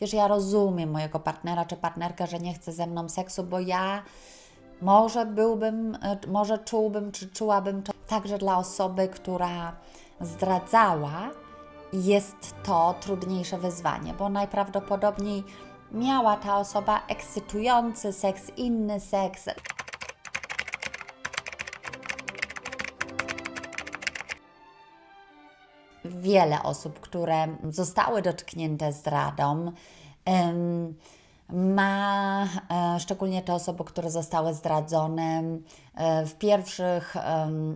wiesz, ja rozumiem mojego partnera czy partnerkę, że nie chce ze mną seksu, bo ja może byłbym, e, może czułbym, czy czułabym także dla osoby, która zdradzała, jest to trudniejsze wyzwanie, bo najprawdopodobniej miała ta osoba ekscytujący seks, inny seks. Wiele osób, które zostały dotknięte zdradą, ma, e, szczególnie te osoby, które zostały zdradzone, e, w pierwszych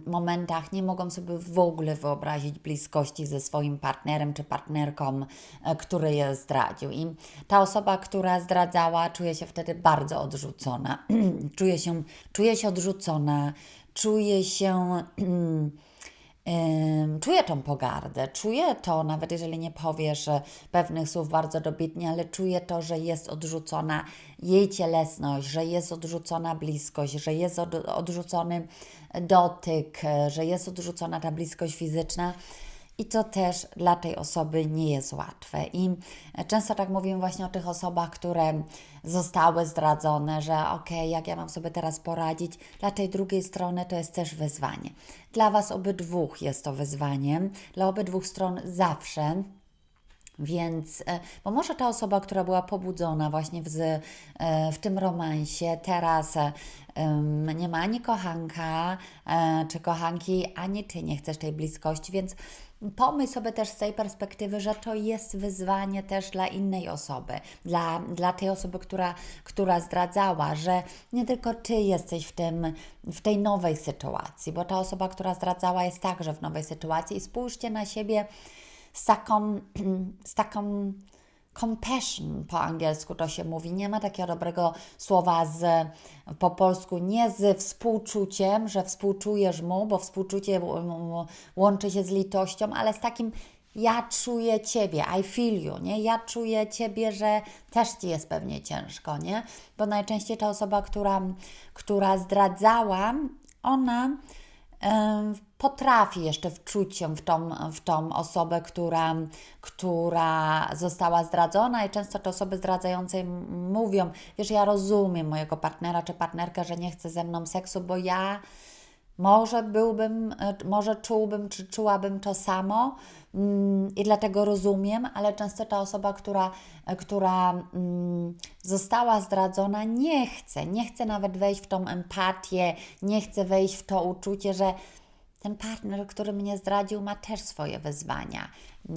momentach nie mogą sobie w ogóle wyobrazić bliskości ze swoim partnerem czy partnerką, e, który je zdradził. I ta osoba, która zdradzała, czuje się wtedy bardzo odrzucona. czuje, się, czuje się odrzucona, czuje się. Czuję tą pogardę, czuję to, nawet jeżeli nie powiesz pewnych słów bardzo dobitnie, ale czuję to, że jest odrzucona jej cielesność, że jest odrzucona bliskość, że jest od, odrzucony dotyk, e, że jest odrzucona ta bliskość fizyczna. I to też dla tej osoby nie jest łatwe. I często tak mówimy właśnie o tych osobach, które zostały zdradzone, że okej, okay, jak ja mam sobie teraz poradzić, dla tej drugiej strony to jest też wyzwanie. Dla Was obydwu jest to wyzwanie, dla obydwu stron zawsze. Więc, e, bo może ta osoba, która była pobudzona właśnie w, e, w tym romansie, teraz um, nie ma ani kochanka, czy kochanki, ani ty nie chcesz tej bliskości, więc pomyśl sobie też z tej perspektywy, że to jest wyzwanie też dla innej osoby, dla, dla tej osoby, która, która zdradzała, że nie tylko ty jesteś w, tym, w tej nowej sytuacji, bo ta osoba, która zdradzała, jest także w nowej sytuacji. I spójrzcie na siebie z taką, z taką compassion po angielsku to się mówi. Nie ma takiego dobrego słowa z, po polsku, nie z współczuciem, że współczujesz mu, bo współczucie łączy się z litością, ale z takim ja czuję Ciebie, I feel you, nie? Ja czuję Ciebie, że też Ci jest pewnie ciężko, nie? Bo najczęściej ta osoba, która, która zdradzała, ona potrafi jeszcze wczuć się w tą, w tą osobę, która, która została zdradzona i często te osoby zdradzające mówią, wiesz, ja rozumiem mojego partnera czy partnerkę, że nie chce ze mną seksu, bo ja może byłbym, e, może czułbym, czy czułabym to samo i dlatego rozumiem, ale często ta osoba, która, która mm, została zdradzona, nie chce, nie chce nawet wejść w tą empatię, nie chce wejść w to uczucie, że ten partner, który mnie zdradził, ma też swoje wyzwania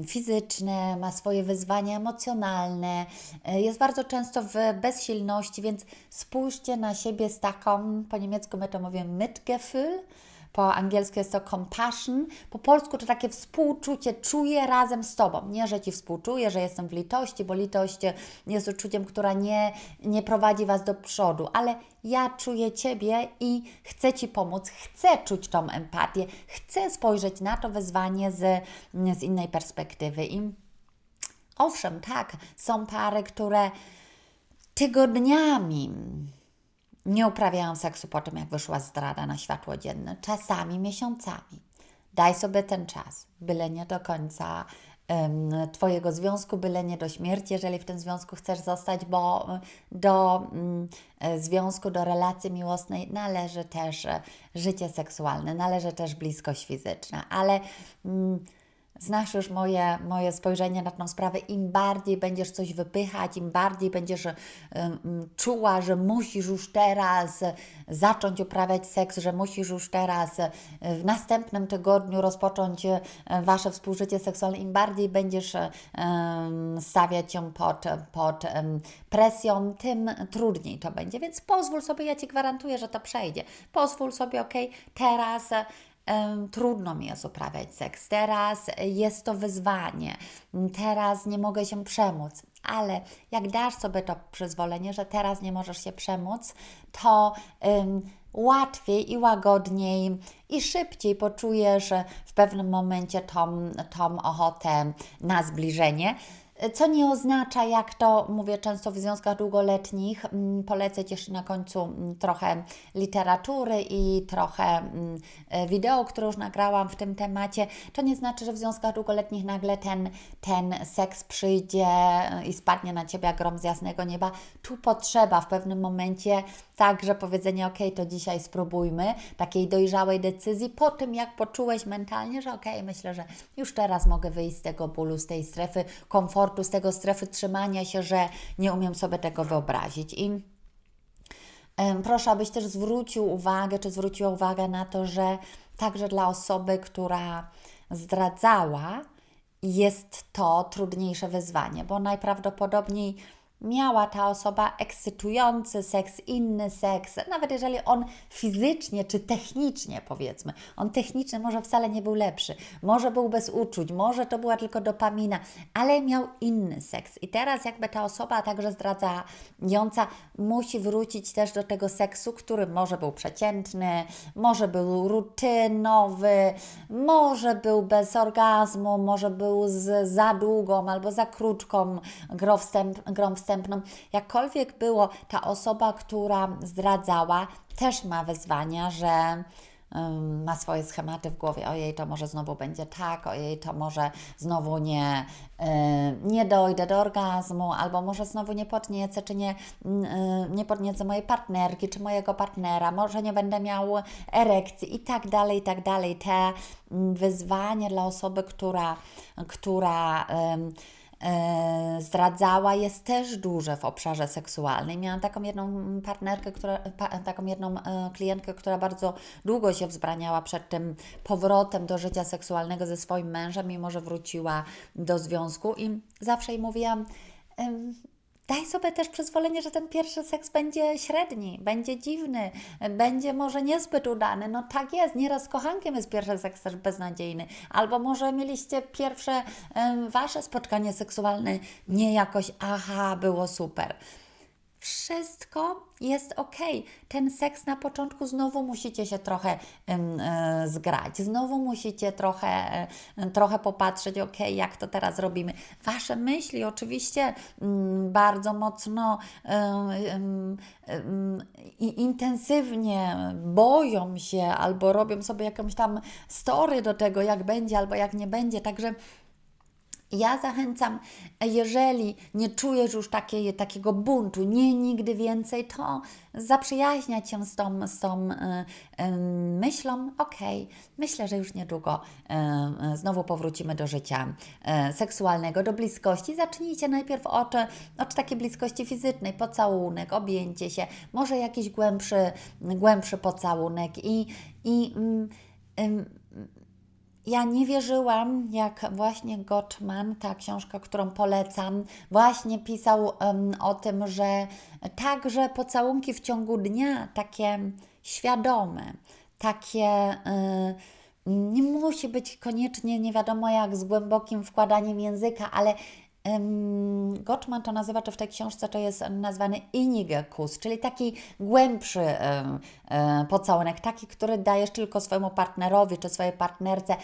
fizyczne, ma swoje wyzwania emocjonalne, e, jest bardzo często w bezsilności, więc spójrzcie na siebie z taką, po niemiecku my to mówimy Mitgefühl, po angielsku jest to compassion, po polsku to takie współczucie, czuję razem z Tobą. Nie, że Ci współczuję, że jestem w litości, bo litość jest uczuciem, która nie, nie prowadzi Was do przodu, ale ja czuję Ciebie i chcę Ci pomóc, chcę czuć tą empatię, chcę spojrzeć na to wyzwanie z, z innej perspektywy. I owszem, tak, są pary, które tygodniami nie uprawiają seksu po tym, jak wyszła zdrada na światło dzienne, czasami miesiącami. Daj sobie ten czas, byle nie do końca um, Twojego związku, byle nie do śmierci, jeżeli w tym związku chcesz zostać, bo do um, związku, do relacji miłosnej należy też e, życie seksualne, należy też bliskość fizyczna, ale um, Znasz już moje, moje spojrzenie na tę sprawę. Im bardziej będziesz coś wypychać, im bardziej będziesz um, czuła, że musisz już teraz zacząć uprawiać seks, że musisz już teraz w następnym tygodniu rozpocząć Wasze współżycie seksualne, im bardziej będziesz um, stawiać ją pod, pod presją, tym trudniej to będzie. Więc pozwól sobie, ja Ci gwarantuję, że to przejdzie. Pozwól sobie, ok, teraz trudno mi jest uprawiać seks, teraz. Jest to wyzwanie, teraz nie mogę się przemóc, ale jak dasz sobie to przyzwolenie, że teraz nie możesz się przemóc, to um, łatwiej i łagodniej i szybciej poczujesz w pewnym momencie tą, tą ochotę na zbliżenie. Co nie oznacza, jak to mówię często w związkach długoletnich, mm, polecę jeszcze na końcu mm, trochę literatury i trochę mm, e, wideo, które już nagrałam w tym temacie. To nie znaczy, że w związkach długoletnich nagle ten, ten seks przyjdzie i spadnie na Ciebie jak grom z jasnego nieba. Tu potrzeba w pewnym momencie także powiedzenie, ok, to dzisiaj spróbujmy, takiej dojrzałej decyzji po tym, jak poczułeś mentalnie, że ok, myślę, że już teraz mogę wyjść z tego bólu, z tej strefy komfortu, z tego strefy trzymania się, że nie umiem sobie tego wyobrazić. I proszę, abyś też zwrócił uwagę, czy zwróciła uwagę na to, że także dla osoby, która zdradzała, jest to trudniejsze wyzwanie, bo najprawdopodobniej miała ta osoba ekscytujący seks, inny seks, nawet jeżeli on fizycznie czy technicznie, powiedzmy, on technicznie może wcale nie był lepszy, może był bez uczuć, może to była tylko dopamina, ale miał inny seks. I teraz, jakby ta osoba, także zdradzająca, musi wrócić też do tego seksu, który może był przeciętny, może był rutynowy, może był bez orgazmu, może był z za długą albo za krótką grą, wstęp, grą wstępną wstępną. Jakkolwiek było, ta osoba, która zdradzała, też ma wyzwania, że ma swoje schematy w głowie. Ojej, to może znowu będzie tak, ojej, to może znowu nie, y, nie dojdę do orgazmu, albo może znowu nie podniecę, czy nie, y, nie podniecę mojej partnerki, czy mojego partnera, może nie będę miał erekcji i tak dalej, i tak dalej. Te wyzwania dla osoby, która, która e, zdradzała jest też duże w obszarze seksualnym. Miałam taką jedną partnerkę, która, pa, taką jedną e, klientkę, która bardzo długo się wzbraniała przed tym powrotem do życia seksualnego ze swoim mężem, mimo że wróciła do związku i zawsze jej mówiłam, Daj sobie też przyzwolenie, że ten pierwszy seks będzie średni, będzie dziwny, będzie może niezbyt udany. No tak jest, nieraz z kochankiem jest pierwszy seks też beznadziejny. Albo może mieliście pierwsze wasze spotkanie seksualne nie jakoś, aha, było super. Wszystko jest ok. Ten seks na początku znowu musicie się trochę e, zgrać, znowu musicie trochę, e, trochę popatrzeć, ok, jak to teraz robimy. Wasze myśli oczywiście mm, bardzo mocno i intensywnie boją się albo robią sobie jakąś tam story do tego, jak będzie albo jak nie będzie. Także ja zachęcam, jeżeli nie czujesz już takiej, takiego buntu, nie nigdy więcej, to zaprzyjaźniać się z tą, z tą y, y, myślą, ok, myślę, że już niedługo y, znowu powrócimy do życia seksualnego, do bliskości. Zacznijcie najpierw od, od takiej bliskości fizycznej, pocałunek, objęcie się, może jakiś głębszy, głębszy pocałunek i, i ja nie wierzyłam, jak właśnie Gottman, ta książka, którą polecam, właśnie pisał um, o tym, że także pocałunki w ciągu dnia, takie świadome, takie. Y, nie musi być koniecznie nie wiadomo jak z głębokim wkładaniem języka, ale Gottman to nazywa, czy w tej książce to jest nazwany Inigekus, czyli taki głębszy pocałunek, taki, który dajesz tylko swojemu partnerowi czy swojej partnerce,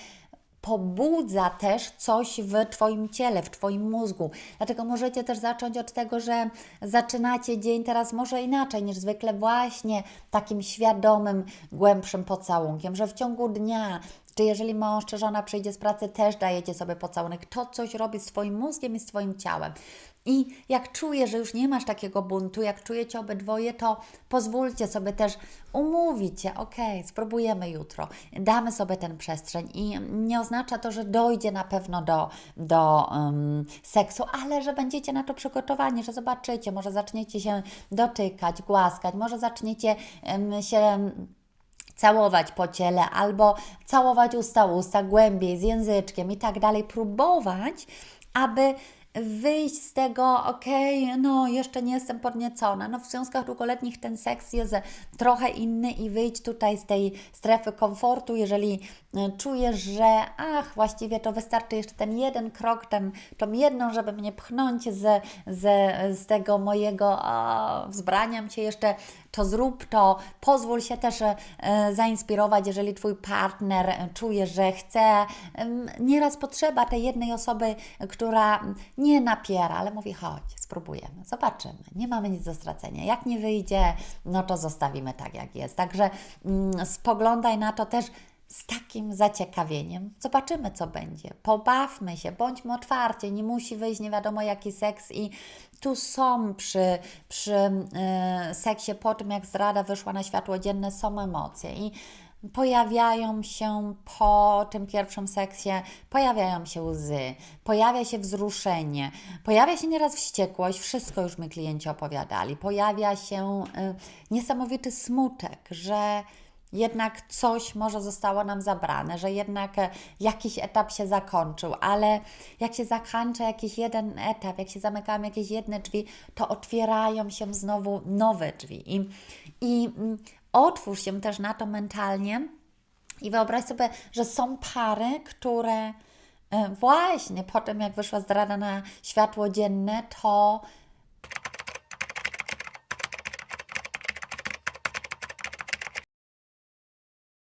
pobudza też coś w Twoim ciele, w Twoim mózgu. Dlatego możecie też zacząć od tego, że zaczynacie dzień teraz może inaczej niż zwykle, właśnie takim świadomym, głębszym pocałunkiem, że w ciągu dnia czy jeżeli mąż czy żona przyjdzie z pracy, też dajecie sobie pocałunek. To coś robi z mózgiem i z Twoim ciałem. I jak czuję, że już nie masz takiego buntu, jak czujecie obydwoje, to pozwólcie sobie też umówić się, ok, spróbujemy jutro, damy sobie ten przestrzeń i nie oznacza to, że dojdzie na pewno do, do um, seksu, ale że będziecie na to przygotowani, że zobaczycie, może zaczniecie się dotykać, głaskać, może zaczniecie um, się całować po ciele albo całować usta usta głębiej z języczkiem i tak dalej, próbować, aby wyjść z tego, okej, okay, no jeszcze nie jestem podniecona. No w związkach długoletnich ten seks jest trochę inny i wyjść tutaj z tej strefy komfortu, jeżeli e, czujesz, że ach, właściwie to wystarczy jeszcze ten jeden krok, ten, tą jedną, żeby mnie pchnąć z, z, z tego mojego o, wzbraniam Cię jeszcze to zrób to, pozwól się też e, zainspirować, jeżeli Twój partner e, czuje, że chce. Nieraz potrzeba tej jednej osoby, która nie napiera, ale mówi: chodź, spróbujemy, zobaczymy, nie mamy nic do stracenia. Jak nie wyjdzie, no to zostawimy tak, jak jest. Także mm, spoglądaj na to też z takim zaciekawieniem. Zobaczymy, co będzie. Pobawmy się, bądźmy otwarci. Nie musi wyjść nie wiadomo jaki seks i tu są przy, przy e, seksie po tym, jak zdrada wyszła na światło dzienne, są emocje i pojawiają się po tym pierwszym seksie, pojawiają się łzy, pojawia się wzruszenie, pojawia się nieraz wściekłość, wszystko już mi klienci opowiadali, pojawia się y, niesamowity smutek, że jednak coś może zostało nam zabrane, że jednak e, jakiś etap się zakończył, ale jak się zakończa jakiś jeden etap, jak się zamykają jakieś jedne drzwi, to otwierają się znowu nowe drzwi. I, i mm, otwórz się też na to mentalnie i wyobraź sobie, że są pary, które e, właśnie po tym, jak wyszła zdrada na światło dzienne, to